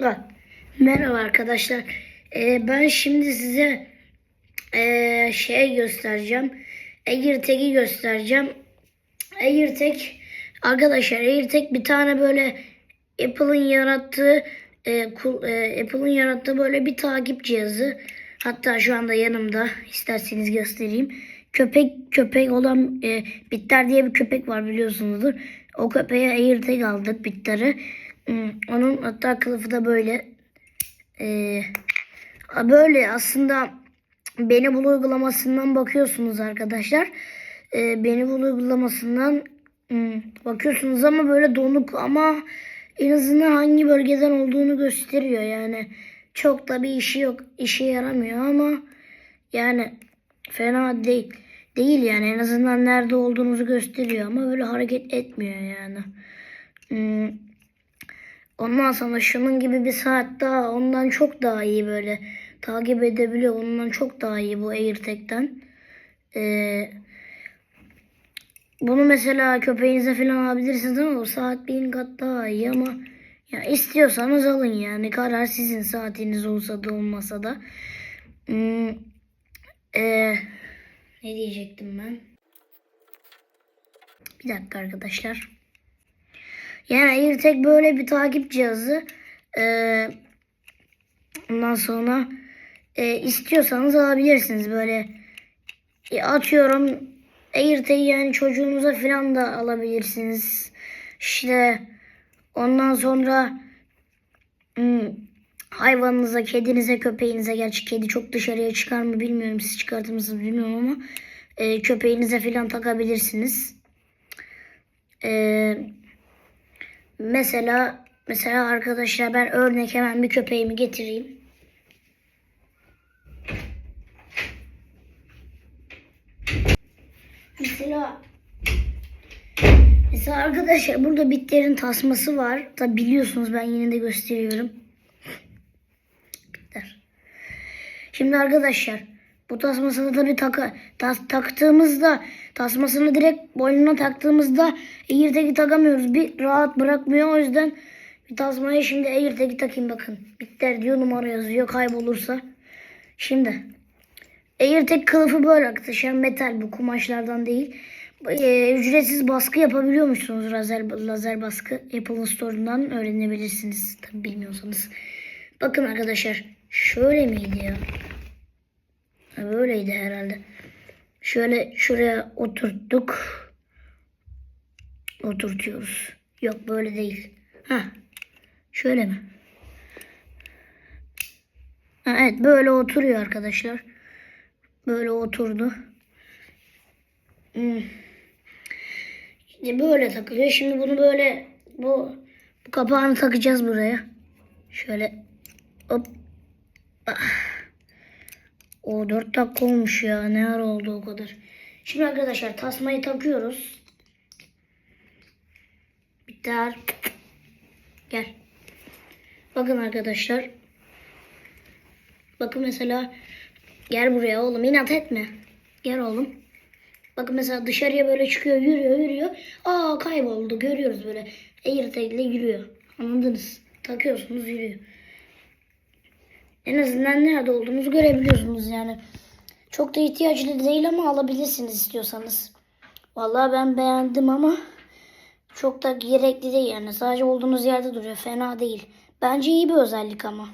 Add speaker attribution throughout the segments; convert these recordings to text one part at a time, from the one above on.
Speaker 1: Bak, Merhaba arkadaşlar. Ee, ben şimdi size ee, şey göstereceğim. AirTag'i göstereceğim. AirTag arkadaşlar AirTag bir tane böyle Apple'ın yarattığı kul- ee, Apple'ın yarattığı böyle bir takip cihazı. Hatta şu anda yanımda isterseniz göstereyim. Köpek köpek olan ee, Bitter diye bir köpek var biliyorsunuzdur. O köpeğe AirTag aldık Bitter'ı. Onun hatta kılıfı da böyle ee, böyle aslında beni bul uygulamasından bakıyorsunuz arkadaşlar. Ee, beni bul uygulamasından bakıyorsunuz ama böyle donuk ama en azından hangi bölgeden olduğunu gösteriyor yani. Çok da bir işi yok. işe yaramıyor ama yani fena değil. Değil yani en azından nerede olduğunuzu gösteriyor ama böyle hareket etmiyor yani. Hmm, Ondan sonra şunun gibi bir saat daha ondan çok daha iyi böyle takip edebiliyor. Ondan çok daha iyi bu AirTag'den. Ee, bunu mesela köpeğinize falan alabilirsiniz ama o saat bin kat daha iyi ama ya istiyorsanız alın yani karar sizin saatiniz olsa da olmasa da. Hmm, ee, ne diyecektim ben? Bir dakika arkadaşlar. Yani AirTag böyle bir takip cihazı. Ee, ondan sonra e, istiyorsanız alabilirsiniz böyle. E, atıyorum AirTag yani çocuğunuza falan da alabilirsiniz. İşte ondan sonra hmm, hayvanınıza, kedinize, köpeğinize gerçi kedi çok dışarıya çıkar mı bilmiyorum. Siz çıkartır mısınız bilmiyorum ama e, köpeğinize falan takabilirsiniz. Eee Mesela mesela arkadaşlar ben örnek hemen bir köpeğimi getireyim. Mesela mesela arkadaşlar burada bitlerin tasması var. Tabi biliyorsunuz ben yine de gösteriyorum. Bitler. Şimdi arkadaşlar bu tasmasını tabi taka, tas, taktığımızda tasmasını direkt boynuna taktığımızda AirTag'i takamıyoruz. Bir rahat bırakmıyor o yüzden bir tasmayı şimdi AirTag'i takayım bakın. Bitter diyor numara yazıyor kaybolursa. Şimdi AirTag kılıfı böyle arkadaşlar metal bu kumaşlardan değil. Ee, ücretsiz baskı yapabiliyormuşsunuz lazer, lazer baskı Apple Store'dan öğrenebilirsiniz tabi bilmiyorsanız. Bakın arkadaşlar şöyle miydi ya? Böyleydi herhalde. Şöyle şuraya oturttuk. Oturtuyoruz. Yok böyle değil. Ha. Şöyle mi? Ha, evet böyle oturuyor arkadaşlar. Böyle oturdu. Hmm. Şimdi böyle takılıyor. Şimdi bunu böyle bu, bu kapağını takacağız buraya. Şöyle hop. Ah. O 4 dakika olmuş ya. Ne ara oldu o kadar. Şimdi arkadaşlar tasmayı takıyoruz. Biter. Gel. Bakın arkadaşlar. Bakın mesela gel buraya oğlum inat etme. Gel oğlum. Bakın mesela dışarıya böyle çıkıyor yürüyor yürüyor. Aa kayboldu görüyoruz böyle. AirTag'le yürüyor. Anladınız. Takıyorsunuz yürüyor. En azından nerede olduğunuzu görebiliyorsunuz yani. Çok da ihtiyaçlı değil ama alabilirsiniz istiyorsanız. Vallahi ben beğendim ama çok da gerekli değil yani. Sadece olduğunuz yerde duruyor. Fena değil. Bence iyi bir özellik ama.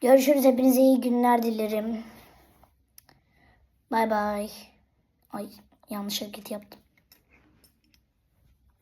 Speaker 1: Görüşürüz. Hepinize iyi günler dilerim. Bay bay. Ay yanlış hareket yaptım.